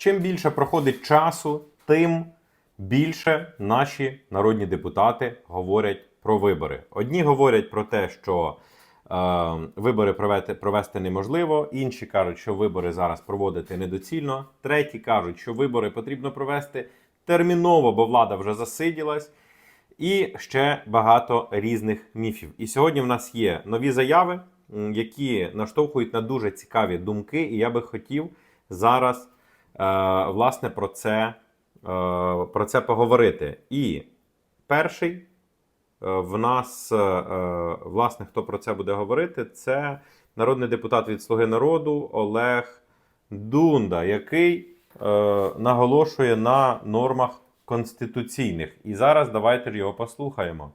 чим більше проходить часу, тим більше наші народні депутати говорять про вибори. Одні говорять про те, що е, вибори провести, провести неможливо, інші кажуть, що вибори зараз проводити недоцільно. Треті кажуть, що вибори потрібно провести терміново, бо влада вже засиділась. І ще багато різних міфів. І сьогодні в нас є нові заяви, які наштовхують на дуже цікаві думки. І я би хотів зараз власне про це, е, про це поговорити. І перший е, в нас, е, е, власне, хто про це буде говорити, це народний депутат від Слуги народу Олег Дунда, який е, наголошує на нормах конституційних. І зараз давайте його послухаємо.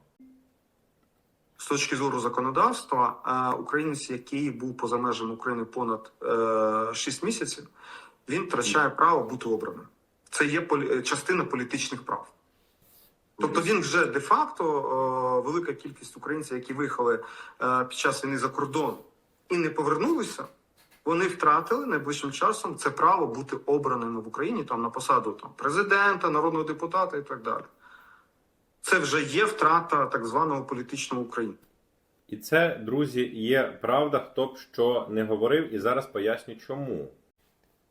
З точки зору законодавства, е, українець, який був поза межами України понад е, 6 місяців, він втрачає право бути обраним. Це є полі- частина політичних прав. Тобто він вже де-факто е, велика кількість українців, які виїхали е, під час війни за кордон і не повернулися, вони втратили найближчим часом це право бути обраними в Україні там на посаду там президента, народного депутата і так далі. Це вже є втрата так званого політичного України. І це, друзі, є правда, хто б що не говорив, і зараз поясню чому.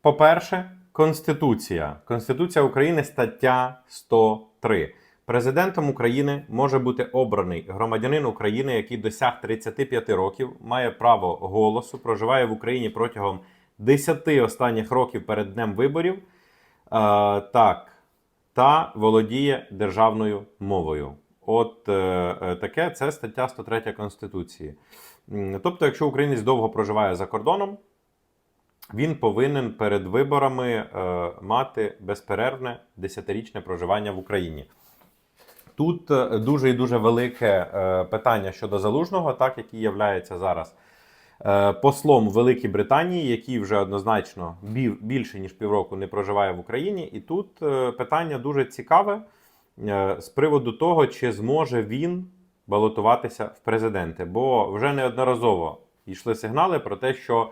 По-перше, Конституція. Конституція України, стаття 103. Президентом України може бути обраний громадянин України, який досяг 35 років, має право голосу, проживає в Україні протягом 10 останніх років перед днем виборів. Е, так, та володіє державною мовою. От е, е, таке це стаття 103 Конституції. Тобто, якщо українець довго проживає за кордоном, він повинен перед виборами е, мати безперервне 10-річне проживання в Україні. Тут е, дуже і дуже велике е, питання щодо залужного, так який являється зараз е, послом Великій Британії, який вже однозначно бів- більше ніж півроку не проживає в Україні. І тут е, питання дуже цікаве е, з приводу того, чи зможе він балотуватися в президенти. Бо вже неодноразово йшли сигнали про те, що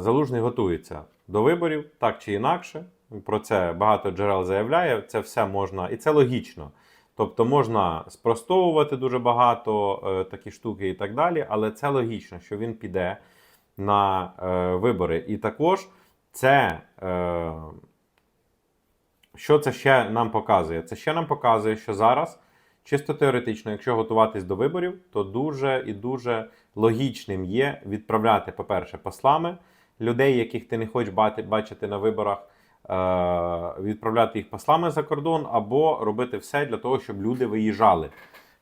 залужний готується до виборів так чи інакше. Про це багато джерел заявляє. Це все можна, і це логічно. Тобто можна спростовувати дуже багато е, такі штуки і так далі, але це логічно, що він піде на е, вибори. І також це, е, що це ще нам показує? Це ще нам показує, що зараз, чисто теоретично, якщо готуватись до виборів, то дуже і дуже логічним є відправляти, по-перше, послами людей, яких ти не хочеш бачити на виборах е, відправляти їх послами за кордон, або робити все для того, щоб люди виїжджали.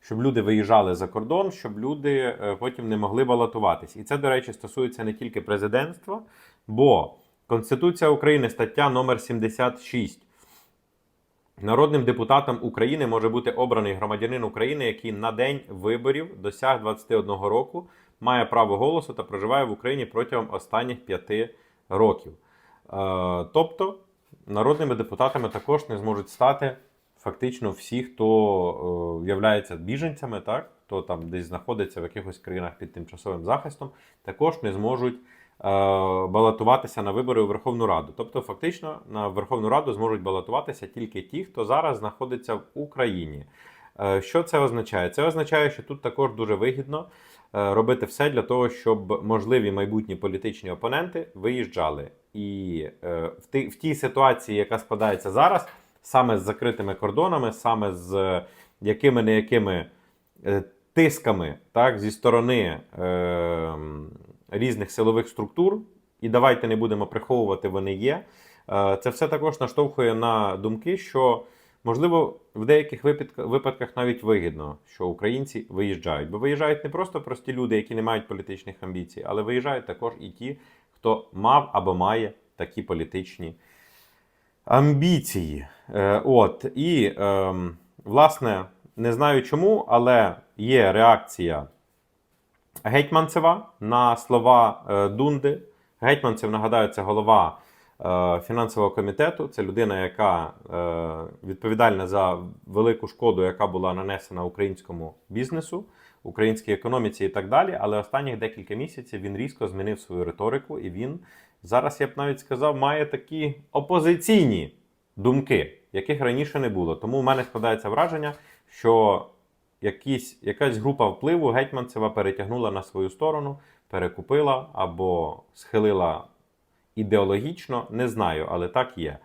Щоб люди виїжджали за кордон, щоб люди е, потім не могли балотуватись. І це, до речі, стосується не тільки президентства, бо Конституція України, стаття номер 76. Народним депутатом України може бути обраний громадянин України, який на день виборів досяг 21 року, має право голосу та проживає в Україні протягом останніх 5 років. Е, тобто народними депутатами також не зможуть стати фактично всі, хто е, являється біженцями, так, хто там десь знаходиться в якихось країнах під тимчасовим захистом, також не зможуть балотуватися на вибори у Верховну Раду. Тобто, фактично, на Верховну Раду зможуть балотуватися тільки ті, хто зараз знаходиться в Україні. Е, Що це означає? Це означає, що тут також дуже вигідно е, робити все для того, щоб можливі майбутні політичні опоненти виїжджали. І е, в, тій ситуації, яка складається зараз, саме з закритими кордонами, саме з якими не якими е, тисками так, зі сторони е, різних силових структур, і давайте не будемо приховувати, вони є. Е, це все також наштовхує на думки, що можливо в деяких випадках, навіть вигідно, що українці виїжджають. Бо виїжджають не просто прості люди, які не мають політичних амбіцій, але виїжджають також і ті, хто мав або має такі політичні амбіції. Е, от, і, ем, власне, не знаю чому, але є реакція Гетьманцева на слова е, Дунди. Гетьманцев, нагадаю, це голова е, фінансового комітету. Це людина, яка е, відповідальна за велику шкоду, яка була нанесена українському бізнесу, українській економіці і так далі. Але останніх декілька місяців він різко змінив свою риторику і він зараз я б навіть сказав, має такі опозиційні думки, яких раніше не було. Тому в мене складається враження, що якісь, якась група впливу Гетьманцева перетягнула на свою сторону, перекупила або схилила ідеологічно, не знаю, але так є.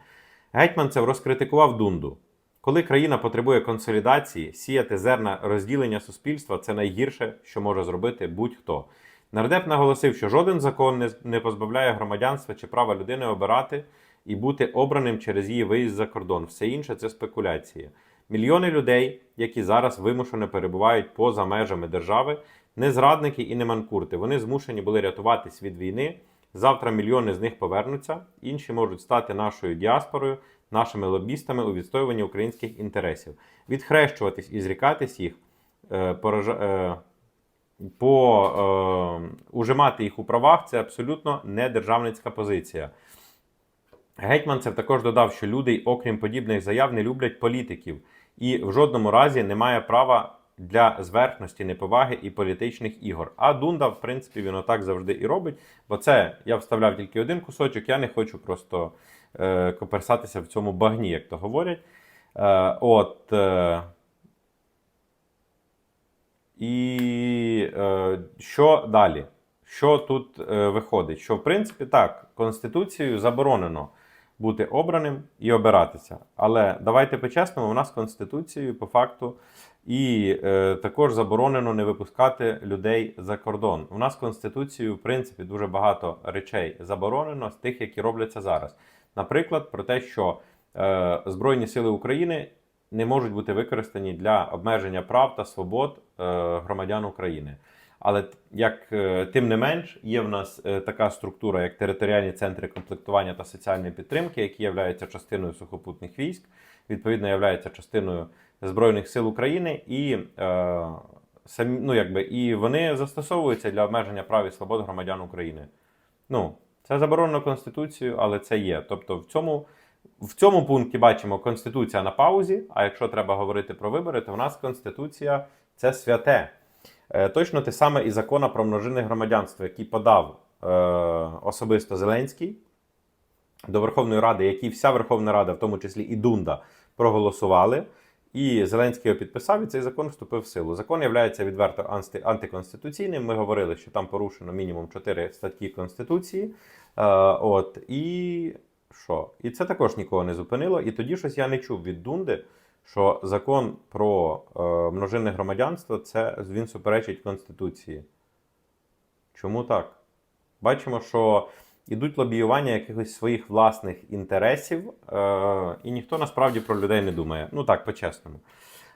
Гетьманцев розкритикував Дунду. Коли країна потребує консолідації, сіяти зерна розділення суспільства це найгірше, що може зробити будь-хто. Нардеп наголосив, що жоден закон не, позбавляє громадянства чи права людини обирати і бути обраним через її виїзд за кордон. Все інше це спекуляції. Мільйони людей, які зараз вимушено перебувають поза межами держави, не зрадники і не манкурти. Вони змушені були рятуватись від війни. Завтра мільйони з них повернуться, інші можуть стати нашою діаспорою, нашими лобістами у відстоюванні українських інтересів. Відхрещуватись і зрікатись їх, е, поража- е, по, е, ужимати їх у правах це абсолютно не державницька позиція. Гетьманцев також додав, що люди, окрім подібних заяв, не люблять політиків і в жодному разі немає права для зверхності, неповаги і політичних ігор. А Дунда, в принципі, він отак завжди і робить. Бо це я вставляв тільки один кусочок, я не хочу просто е, коперсатися в цьому багні, як то говорять. Е, от. Е, і е, що далі? Що тут е, виходить? Що, в принципі, так, Конституцією заборонено бути обраним і обиратися. Але давайте по-чесному, у нас Конституцією по факту і е, також заборонено не випускати людей за кордон. У нас Конституцією, в принципі, дуже багато речей заборонено з тих, які робляться зараз. Наприклад, про те, що е, Збройні Сили України не можуть бути використані для обмеження прав та свобод е, громадян України. Але як е, тим не менш, є в нас е, така структура, як територіальні центри комплектування та соціальної підтримки, які являються частиною сухопутних військ, відповідно являються частиною Збройних сил України, і е, самі, ну, якби, і вони застосовуються для обмеження прав і свобод громадян України. Ну, це заборонено Конституцією, але це є. Тобто, в цьому, в цьому пункті бачимо Конституція на паузі. А якщо треба говорити про вибори, то в нас Конституція це святе. Е, Точно те саме і закон про множинне громадянство, який подав е, особисто Зеленський до Верховної Ради, який вся Верховна Рада, в тому числі і Дунда, проголосували. І Зеленський його підписав, і цей закон вступив в силу. Закон є відверто антиконституційним. Ми говорили, що там порушено мінімум 4 статті Конституції. Е, от, і що? І це також нікого не зупинило. І тоді щось я не чув від Дунди, що закон про е, множинне громадянство це він суперечить Конституції. Чому так? Бачимо, що ідуть лобіювання якихось своїх власних інтересів, е, і ніхто насправді про людей не думає. Ну так, по-чесному. Е,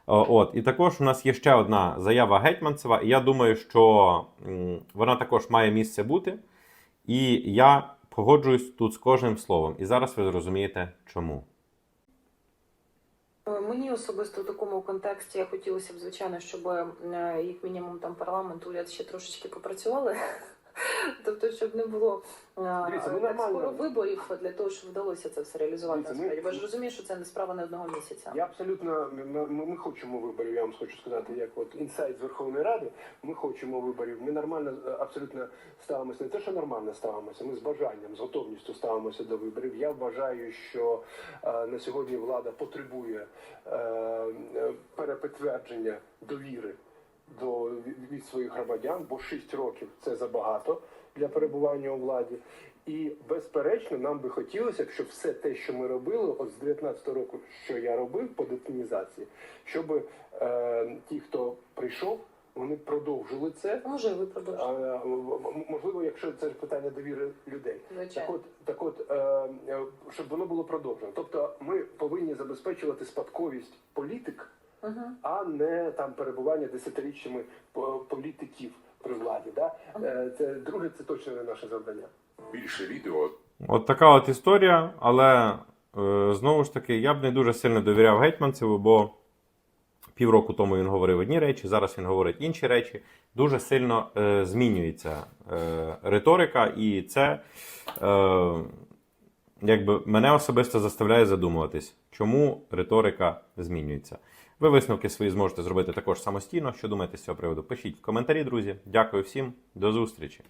От, і також у нас є ще одна заява Гетьманцева, і я думаю, що вона також має місце бути. І я погоджуюсь тут з кожним словом. І зараз ви зрозумієте, чому. Е, Мені особисто в такому контексті хотілося б, звичайно, щоб е, як мінімум там парламент, уряд ще трошечки попрацювали. Тобто, щоб не було е, Дивіться, ми так нормально. скоро виборів для того, щоб вдалося це все реалізувати. Дивіться, ми- насправді. Ви ж розумієте, що це не справа не одного місяця. Я абсолютно ми, ми, ми хочемо виборів. Я вам хочу сказати, як от інсайт з Верховної Ради. Ми хочемо виборів. Ми нормально е, абсолютно ставимося. Не те, що нормально ставимося. Ми з бажанням, з готовністю ставимося до виборів. Я вважаю, що е, на сьогодні влада потребує е, е, перепідтвердження довіри до від- своїх громадян, бо 6 років це забагато для перебування у владі. І безперечно, нам би хотілося б, щоб все те, що ми робили, от з 19 року, що я робив по детінізації, щоб е, ті, хто прийшов, вони продовжили це. Може, ви м- можливо, якщо це питання довіри людей. Так от, так от, е, е, щоб воно було продовжено. Тобто, ми повинні забезпечувати спадковість політик, А не там перебування десятиріччями політиків при владі. Да? Е, Це друге, це точно не наше завдання. більше відео От така от історія, але е, знову ж таки, я б не дуже сильно довіряв Гетьманцеву, бо півроку тому він говорив одні речі, зараз він говорить інші речі. Дуже сильно е, змінюється е, риторика, і це е, якби мене особисто заставляє задумуватись, чому риторика змінюється. Ви висновки свої зможете зробити також самостійно. Що думаєте з цього приводу? Пишіть в коментарі, друзі. Дякую всім, до зустрічі.